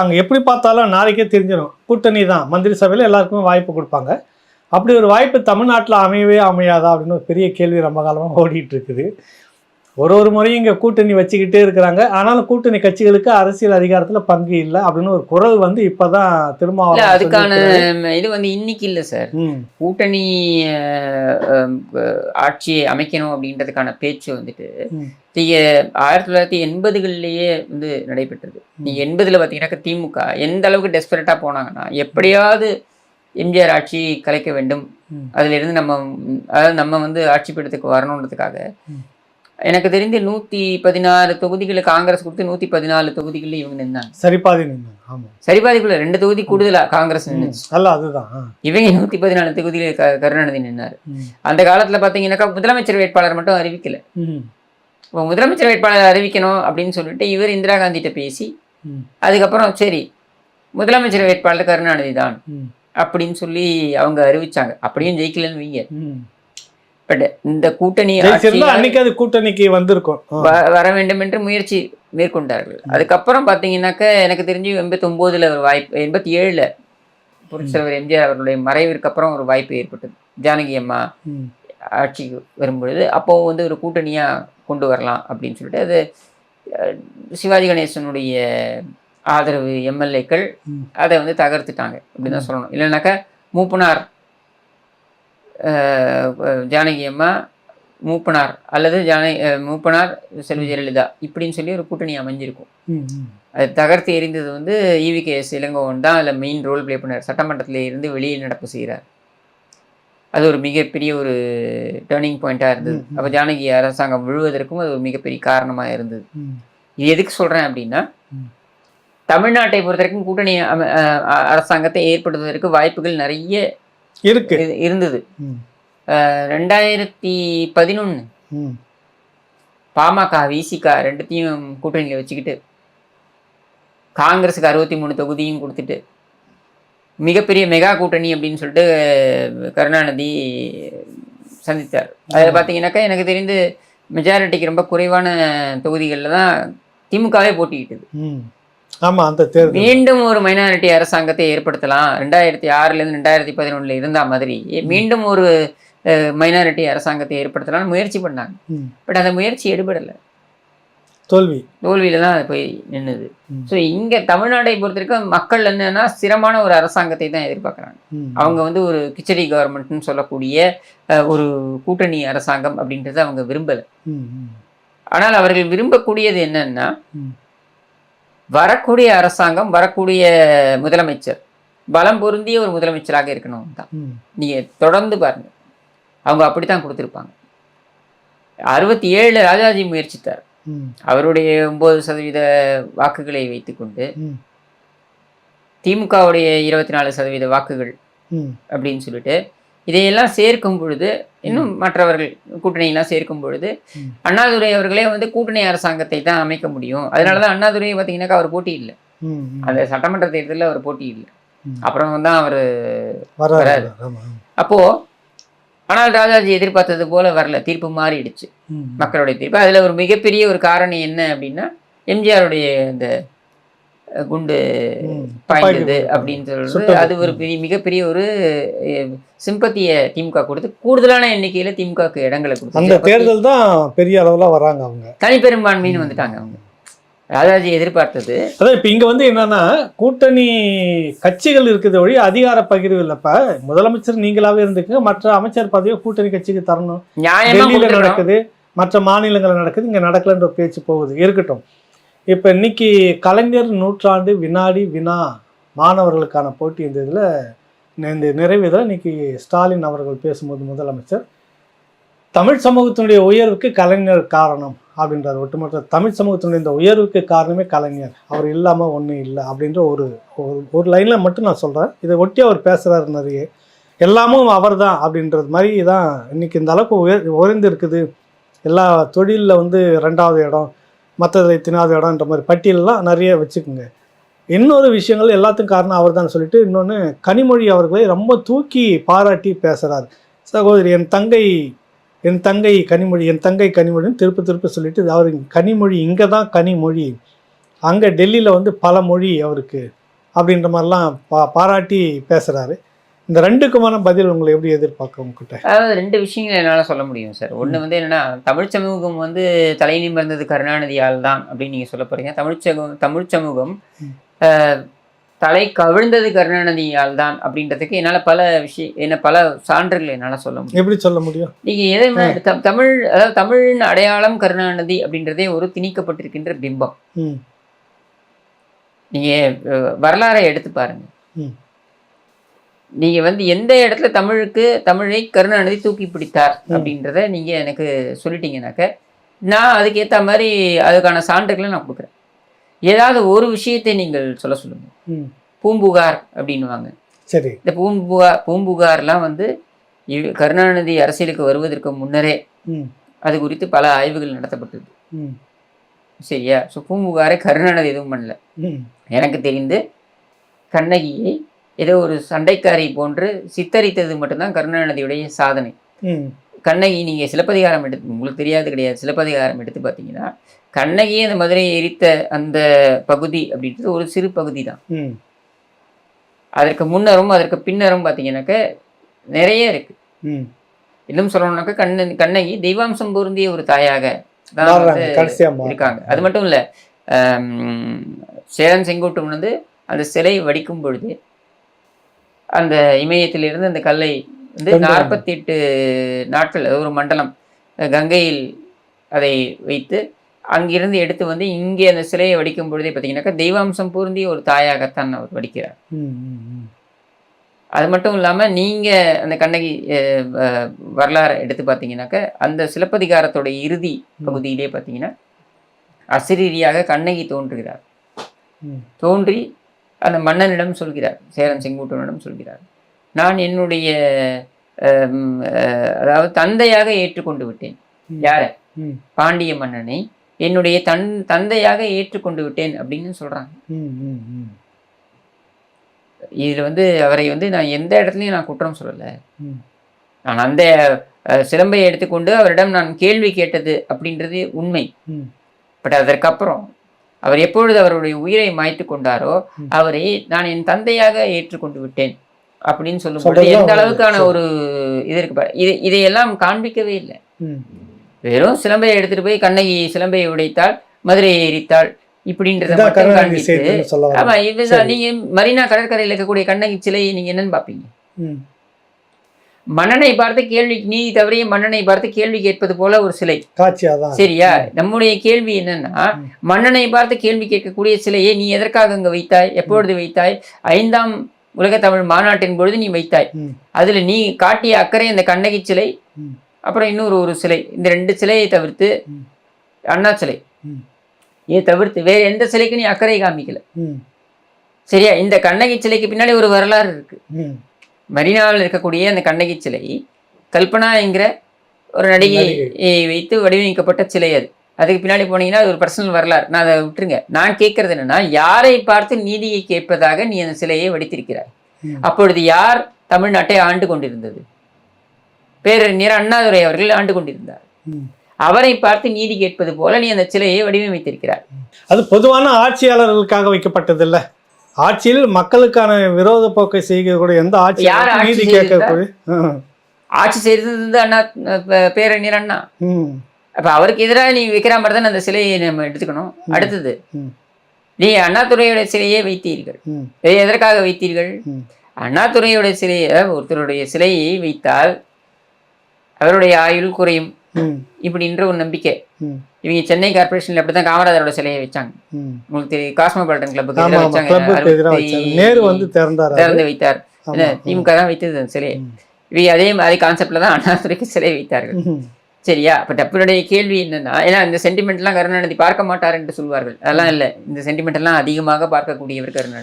அங்கே எப்படி பார்த்தாலும் நாளைக்கே தெரிஞ்சிடும் கூட்டணி தான். மந்திரி சபையில் எல்லாருக்குமே வாய்ப்பு கொடுப்பாங்க. அப்படி ஒரு வாய்ப்பு தமிழ்நாட்டில் அமையவே அமையாதா அப்படின்னு ஒரு பெரிய கேள்வி ரொம்ப காலமாக ஓடிட்டு இருக்குது. ஒரு ஒரு முறையும் இங்கே கூட்டணி வச்சுக்கிட்டே இருக்கிறாங்க ஆனாலும் கூட்டணி கட்சிகளுக்கு அரசியல் அதிகாரத்தில் பங்கு இல்லை அப்படின்னு ஒரு குரல் வந்து இப்போதான் திருமாவளவன் அதுக்கான. இது வந்து இன்னைக்கு இல்ல சார் கூட்டணி ஆட்சியை அமைக்கணும் அப்படின்றதுக்கான பேச்சு வந்துட்டு ம். நீங்க ஆயிரத்தி தொள்ளாயிரத்தி எண்பதுகள்லயே வந்து நடைபெற்றது நீங்க எண்பதுல பாத்தீங்கன்னாக்கா திமுக எந்த அளவுக்கு டெஸ்பரேட்டா போனாங்கன்னா எப்படியாவது எம்ஜிஆர் ஆட்சி கலைக்க வேண்டும் ம். அதுல இருந்து நம்ம அதாவது நம்ம வந்து ஆட்சி பீடத்துக்கு வரணுன்றதுக்காக. எனக்கு தெரிந்து நூத்தி பதினாறு தொகுதிகளை காங்கிரஸ் கொடுத்து நூத்தி பதினாலு தொகுதிகளில் இவங்க நின்னாங்க சரிபாதி ஆமாம் சரிபாதிக்குள்ள ரெண்டு தொகுதி கூடுதலா காங்கிரஸ் நின்னுச்சு அல்ல அதுதான். இவங்க நூத்தி பதினாலு தொகுதியில் கருணாநிதி நின்னாரு. அந்த காலத்துல பாத்தீங்கன்னாக்கா முதலமைச்சர் வேட்பாளர் மட்டும் அறிவிக்கல. இப்போ முதலமைச்சர் வேட்பாளர் அறிவிக்கணும் அப்படின்னு சொல்லிட்டு இவர் இந்திரா காந்திகிட்ட பேசி. அதுக்கப்புறம் சரி முதலமைச்சர் வேட்பாளர் கருணாநிதி தான். அப்படின்னு சொல்லி அவங்க அறிவிச்சாங்க அப்படியும் ஜெயிக்கலன்னு வைங்க. பட் இந்த கூட்டணி அன்னைக்கு அது கூட்டணிக்கு வந்திருக்கும். வர வேண்டும் என்று முயற்சி மேற்கொண்டார்கள். அதுக்கப்புறம் பாத்தீங்கன்னாக்க எனக்கு தெரிஞ்சு எண்பத்தி ஒன்பதுல ஒரு வாய்ப்பு எண்பத்தி ஏழுல புரட்சித்தலைவர் எம்ஜிஆர் அவர்களுடைய மறைவிற்கு அப்புறம் ஒரு வாய்ப்பு ஏற்பட்டது. ஜானகி அம்மா. ஆட்சிக்கு வரும்பொழுது அப்போ வந்து ஒரு கூட்டணியா கொண்டு வரலாம் அப்படின்னு சொல்லிட்டு அது சிவாஜி கணேசனுடைய ஆதரவு எம்எல்ஏக்கள். அதை வந்து தகர்த்துட்டாங்க அப்படின்னு தான் சொல்லணும். இல்லைனாக்கா மூப்பனார் ஜானகி அம்மா மூப்பனார் அல்லது ஜானகி அஹ், மூப்பனார் செல்வி ஜெயலலிதா இப்படின்னு சொல்லி ஒரு கூட்டணி அமைஞ்சிருக்கும். அது தகர்த்து எறிந்தது வந்து இவிகேஎஸ் இளங்கோவன் தான் அதில் மெயின் ரோல் ப்ளே பண்ணார் சட்டமன்றத்தில் இருந்து வெளியில் நடப்பு செய்கிறார் அது ஒரு மிகப்பெரிய ஒரு டேர்னிங் பாயிண்ட்டாக இருந்தது. அப்போ ஜானகி அரசாங்கம் விழுவதற்கும் அது ஒரு மிகப்பெரிய காரணமாக இருந்தது. இது எதுக்கு சொல்கிறேன் அப்படின்னா. தமிழ்நாட்டை பொறுத்த வரைக்கும் கூட்டணி அரசாங்கத்தை ஏற்படுத்துவதற்கு வாய்ப்புகள் நிறைய இருக்கு. இரு- இருந்தது. ரெண்டாயிரத்தி பதினொன்று ம். பாமக விசிகா ரெண்டுத்தையும் கூட்டணியில் வச்சுக்கிட்டு காங்கிரஸுக்கு அறுபத்தி மூணு தொகுதியும் கொடுத்துட்டு மிகப்பெரிய மெகா கூட்டணி அப்படின்னு சொல்லிட்டு கருணாநிதி சந்தித்தார். அதில் பார்த்தீங்கன்னாக்கா எனக்கு தெரிந்து மெஜாரிட்டிக்கு ரொம்ப குறைவான தொகுதிகளில் தான் திமுகவே போட்டிக்கிட்டது. ஆமா அந்த தேர்தல் மீண்டும் ஒரு மைனாரிட்டி அரசாங்கத்தை ஏற்படுத்தலாம் ரெண்டாயிரத்தி ஆறுலேருந்து ரெண்டாயிரத்தி பதினொன்றில் இருந்த மாதிரி மீண்டும் ஒரு மைனாரிட்டி அரசாங்கத்தை ஏற்படுத்தலாம்னு முயற்சி பண்ணாங்க. பட் அந்த முயற்சி எடுபடலை தோல்வி தோல்வியில தான் அது போய் நின்னுது ம். ஸோ இங்க தமிழ்நாட்டை பொறுத்த வரைக்கும் மக்கள் என்னன்னா ஸ்திரமான ஒரு அரசாங்கத்தை தான் எதிர்பார்க்குறாங்க. அவங்க வந்து ஒரு கிச்சடி கவர்மெண்ட்னு சொல்லக்கூடிய ஒரு கூட்டணி அரசாங்கம் அப்படின்றத அவங்க விரும்பல. ஆனால் அவர்கள் விரும்பக்கூடியது என்னன்னா. வரக்கூடிய அரசாங்கம் வரக்கூடிய முதலமைச்சர் பலம் பொருந்திய ஒரு முதலமைச்சராக இருக்கணும் தான் ம். நீங்க தொடர்ந்து பாருங்க அவங்க அப்படித்தான் கொடுத்துருப்பாங்க அறுபத்தி ஏழுல ராஜாஜி முயற்சித்தார். அவருடைய ஒன்பது சதவீத வாக்குகளை வைத்துக்கொண்டு. திமுகவுடைய இருபத்தி நாலு சதவீத வாக்குகள். அப்படின்னு சொல்லிட்டு இதையெல்லாம் சேர்க்கும் பொழுது இன்னும் மற்றவர்கள் கூட்டணியெல்லாம் சேர்க்கும் பொழுது. அண்ணாதுரை அவர்களே வந்து கூட்டணி அரசாங்கத்தை தான் அமைக்க முடியும் அதனால தான் அண்ணாதுரை பார்த்தீங்கன்னாக்கா அவர் போட்டி இல்லை. அந்த சட்டமன்ற தேர்தலில் அவர் போட்டி இல்லை. அப்புறம் தான் அவர் வராது. அப்போ ஆனால் ராஜாஜி எதிர்பார்த்தது போல வரல தீர்ப்பு மாறிடுச்சு. மக்களுடைய தீர்ப்பு அதுல ஒரு மிகப்பெரிய ஒரு காரணம் என்ன அப்படின்னா எம்ஜிஆருடைய இந்த குண்டு. பாய்ந்தது அப்படின்னு சொல்றது. அது ஒரு பெரிய மிகப்பெரிய ஒரு சிம்பத்திய திமுக கொடுத்து கூடுதலான எண்ணிக்கையில திமுகக்கு இடங்களை அந்த கொடுத்து தேர்தல் தான் பெரிய அளவுல வராங்க அவங்க. தனிப்பெரும்பான்மைன்னு வந்துட்டாங்க அவங்க. ராஜாஜி எதிர்பார்த்தது. அதான் இப்ப இங்க வந்து என்னன்னா கூட்டணி கட்சிகள் இருக்குது ஒழி அதிகார பகிர்வு இல்லப்ப முதலமைச்சர் நீங்களாவே இருந்துக்குங்க மற்ற அமைச்சர் பதவியை கூட்டணி கட்சிக்கு தரணும். டெல்லியில. நடக்குது மற்ற மாநிலங்கள் நடக்குது இங்க நடக்கலன்ற பேச்சு போகுது. இருக்கட்டும். இப்போ இன்னைக்கு கலைஞர் நூற்றாண்டு வினாடி வினா மாணவர்களுக்கான போட்டி இந்த இதில் இந்த நிறைவேதில் இன்னைக்கு ஸ்டாலின் அவர்கள் பேசும்போது முதலமைச்சர் தமிழ் சமூகத்தினுடைய உயர்வுக்கு கலைஞர் காரணம் அப்படின்றார். ஒட்டுமொத்த தமிழ் சமூகத்தினுடைய இந்த உயர்வுக்கு காரணமே கலைஞர். அவர் இல்லாமல் ஒன்றும் இல்லை அப்படின்ற ஒரு ஒரு- லைனில் மட்டும் நான் சொல்கிறேன் இதை ஒட்டி அவர் பேசுகிறார் நிறைய. எல்லாமும் அவர்தான் அப்படின்றது மாதிரி தான் இன்றைக்கி இந்த அளவுக்கு உயர் உயர்ந்து இருக்குது எல்லா தொழிலில் வந்து ரெண்டாவது இடம் மற்றது எத்தனாவது இடம்ன்ற மாதிரி பட்டியலெலாம் நிறைய வச்சுக்கோங்க. இன்னொரு விஷயங்கள் எல்லாத்துக்கும் காரணம் அவர் தான் சொல்லிட்டு இன்னொன்று கனிமொழி அவர்களை ரொம்ப தூக்கி பாராட்டி பேசுகிறார் சகோதரி என் தங்கை என் தங்கை கனிமொழி என் தங்கை கனிமொழின்னு திருப்பி திருப்பி சொல்லிட்டு அவர் கனிமொழி இங்கே தான் கனிமொழி. அங்கே டெல்லியில் வந்து பல மொழி அவருக்கு. அப்படின்ற மாதிரிலாம் பா பாராட்டி பேசுகிறாரு இந்த ரெண்டுக்குமான பதில் உங்களை எப்படி எதிர்பார்க்க உங்ககிட்ட? அதாவது ரெண்டு விஷயங்கள் என்னால் சொல்ல முடியும் சார் ஒன்று வந்து என்னன்னா தமிழ் சமூகம் வந்து தலை நிமிர்ந்தது கருணாநிதியால் தான் அப்படின்னு நீங்கள் சொல்ல போறீங்க. தமிழ் சமூகம் தமிழ் சமூகம் தலை கவிழ்ந்தது கருணாநிதியால் தான் அப்படின்றதுக்கு என்னால் பல விஷயம் என்ன பல சான்றுகள் என்னால் சொல்ல முடியும். எப்படி சொல்ல முடியும்? நீங்கள் எதை தமிழ் அதாவது தமிழின் அடையாளம் கருணாநிதி அப்படின்றதே ஒரு திணிக்கப்பட்டிருக்கின்ற பிம்பம். நீங்கள் வரலாறை எடுத்து பாருங்க. ம். நீங்க வந்து எந்த இடத்துல தமிழுக்கு தமிழை கருணாநிதி தூக்கி பிடித்தார் அப்படின்றத நீங்க எனக்கு சொல்லிட்டீங்கனாக்க நான் அதுக்கேற்ற மாதிரி அதுக்கான சான்றுகளை நான் கொடுக்குறேன். ஏதாவது ஒரு விஷயத்தை நீங்கள் சொல்ல சொல்லுங்க. பூம்புகார் அப்படின்னுவாங்க. சரி. இந்த பூம்புகார் பூம்புகார்லாம் வந்து கருணாநிதி அரசியலுக்கு வருவதற்கு முன்னரே அது குறித்து பல ஆய்வுகள் நடத்தப்பட்டது. சரியா? ஸோ பூம்புகாரை கருணாநிதி எதுவும் பண்ணல. எனக்கு தெரிந்து கண்ணகியை ஏதோ ஒரு சண்டைக்காரி போன்று சித்தரித்தது மட்டும்தான் கருணாநிதியுடைய சாதனை. கண்ணகி நீங்கள் சிலப்பதிகாரம் எடுத்து உங்களுக்கு தெரியாது கிடையாது சிலப்பதிகாரம் எடுத்து பார்த்தீங்கன்னா கண்ணகி அந்த மதுரையை எரித்த அந்த பகுதி அப்படின்றது ஒரு சிறு பகுதி தான் அதற்கு முன்னரும் அதற்கு பின்னரும் பார்த்தீங்கன்னாக்க நிறைய இருக்கு. இன்னும் சொல்லணும்னாக்க கண்ணன் கண்ணகி தெய்வாம்சம் பொருந்திய ஒரு தாயாக. இருக்காங்க. அது மட்டும் இல்லை சேரன் செங்குட்டும் வந்து அந்த சிலை வடிக்கும் பொழுது அந்த இமயத்திலிருந்து அந்த கல்லை வந்து. நாற்பத்தி எட்டு நாட்கள் ஒரு மண்டலம் கங்கையில் அதை வைத்து அங்கிருந்து எடுத்து வந்து இங்கே அந்த சிலையை வடிக்கும் பொழுதே பார்த்தீங்கன்னாக்கா தெய்வாம்சம் பொருந்திய ஒரு தாயாகத்தான் அவர் வடிக்கிறார். அது மட்டும் இல்லாமல் நீங்கள் அந்த கண்ணகி வரலாறை எடுத்து பார்த்தீங்கன்னாக்க அந்த சிலப்பதிகாரத்தோட இறுதி பகுதியிலே பார்த்தீங்கன்னா அசிரீரியாக கண்ணகி தோன்றுகிறார். தோன்றி அந்த மன்னனிடம் சொல்கிறார் சேரன் செங்குட்டுவனிடம் சொல்கிறார் நான் என்னுடைய அதாவது தந்தையாக ஏற்றுக்கொண்டு விட்டேன். யாரை? பாண்டிய மன்னனை. என்னுடைய தன் தந்தையாக ஏற்றுக்கொண்டு விட்டேன் அப்படின்னு சொல்றாங்க. இதுல வந்து அவரை வந்து நான் எந்த இடத்துலையும் நான் குற்றம் சொல்லலை. நான் அந்த சிலம்பை எடுத்துக்கொண்டு அவரிடம் நான் கேள்வி கேட்டது அப்படின்றது உண்மை. பட் அதற்கப்புறம் அவர் எப்பொழுது அவருடைய உயிரை மாய்த்து கொண்டாரோ. அவரை நான் என் தந்தையாக ஏற்றுக்கொண்டு விட்டேன் அப்படின்னு சொல்லும்போது எந்த அளவுக்கான. ஒரு இது இருக்கு. இது இதையெல்லாம் காண்பிக்கவே இல்லை வெறும் சிலம்பையை எடுத்துட்டு போய் கண்ணகி சிலம்பையை உடைத்தாள் மதுரையை எரித்தாள் இப்படின்றத மட்டும் காண்பித்து. ஆமா இது. நீங்க மரீனா கடற்கரையில் இருக்கக்கூடிய கண்ணகி சிலையை நீங்க என்னன்னு பாப்பீங்க மன்னனை பார்த்து கேள்வி நீதி தவறிய மன்னனை பார்த்து கேள்வி கேட்பது போல ஒரு சிலை. சரியா? நம்முடைய கேள்வி என்னன்னா. மன்னனை பார்த்து கேள்வி கேட்கக்கூடிய சிலையை நீ எதற்காக அங்க வைத்தாய்? எப்பொழுது வைத்தாய்? ஐந்தாம் உலக தமிழ் மாநாட்டின் பொழுது நீ வைத்தாய். அதுல நீ காட்டிய அக்கறை அந்த கண்ணகி சிலை அப்புறம் இன்னொரு ஒரு சிலை இந்த ரெண்டு சிலையை தவிர்த்து. அண்ணா சிலை. இதை தவிர்த்து வேற எந்த சிலைக்கு நீ அக்கறை காமிக்கல. சரியா? இந்த கண்ணகி சிலைக்கு பின்னாடி ஒரு வரலாறு இருக்கு. மரீனாவில் இருக்கக்கூடிய அந்த கண்ணகி சிலை கல்பனா என்கிற ஒரு நடிகையை வைத்து வடிவமைக்கப்பட்ட சிலை அது. அதுக்கு பின்னாடி போனீங்கன்னா அது ஒரு பர்சனல் வரலாறு. நான் அதை விட்டுருங்க. நான் கேட்கறது என்னன்னா யாரை பார்த்து நீதியை கேட்பதாக நீ அந்த சிலையை வடித்திருக்கிறாய். அப்பொழுது யார் தமிழ்நாட்டை ஆண்டு கொண்டிருந்தது? பேரறிஞர் அண்ணாதுரை அவர்கள் ஆண்டு கொண்டிருந்தார். அவரை பார்த்து நீதி கேட்பது போல நீ அந்த சிலையை வடிவமைத்திருக்கிறார் அது பொதுவான ஆட்சியாளர்களுக்காக வைக்கப்பட்டது இல்ல ஆட்சியில் மக்களுக்கான விரோத போக்கை செய்யக்கூடிய எந்த ஆட்சி நீதி? கேட்கக்கூடிய? ஆட்சி செய்தது வந்து அண்ணா பேரறிஞர் அண்ணா. அப்ப அவருக்கு எதிராக நீ வைக்கிற மாதிரி தான் அந்த சிலையை நம்ம எடுத்துக்கணும். அடுத்தது. நீ அண்ணாதுரையோட சிலையை வைத்தீர்கள். இதை எதற்காக வைத்தீர்கள்? ம். அண்ணாதுரையோட சிலையை ஒருத்தருடைய சிலையை வைத்தால் அவருடைய ஆயுள் குறையும். இப்படின்ற ஒரு நம்பிக்கை. இவங்க சென்னை கார்பரேஷன்ல அப்படிதான் காமராஜரோட சிலையை வச்சாங்க. உங்களுக்கு தெரியும் காஸ்மோபாலிட்டன் கிளப்புக்கு வச்சாங்க. நேரு வந்து திறந்து வைத்தார். திமுக தான் வைத்தது அந்த சிலையை. இவங்க அதே மாதிரி கான்செப்ட்ல தான் அண்ணாதுரைக்கு சிலை வைத்தார்கள். சரியா? அப்ப டப்பினுடைய கேள்வி என்னன்னா ஏன்னா இந்த சென்டிமெண்ட் எல்லாம் கருணாநிதி பார்க்க மாட்டார் என்று சொல்வார்கள். அதெல்லாம் இல்லை. இந்த சென்டிமெண்ட் எல்லாம் அதிகமாக பார்க்கக்கூடியவர் கருணாநிதி.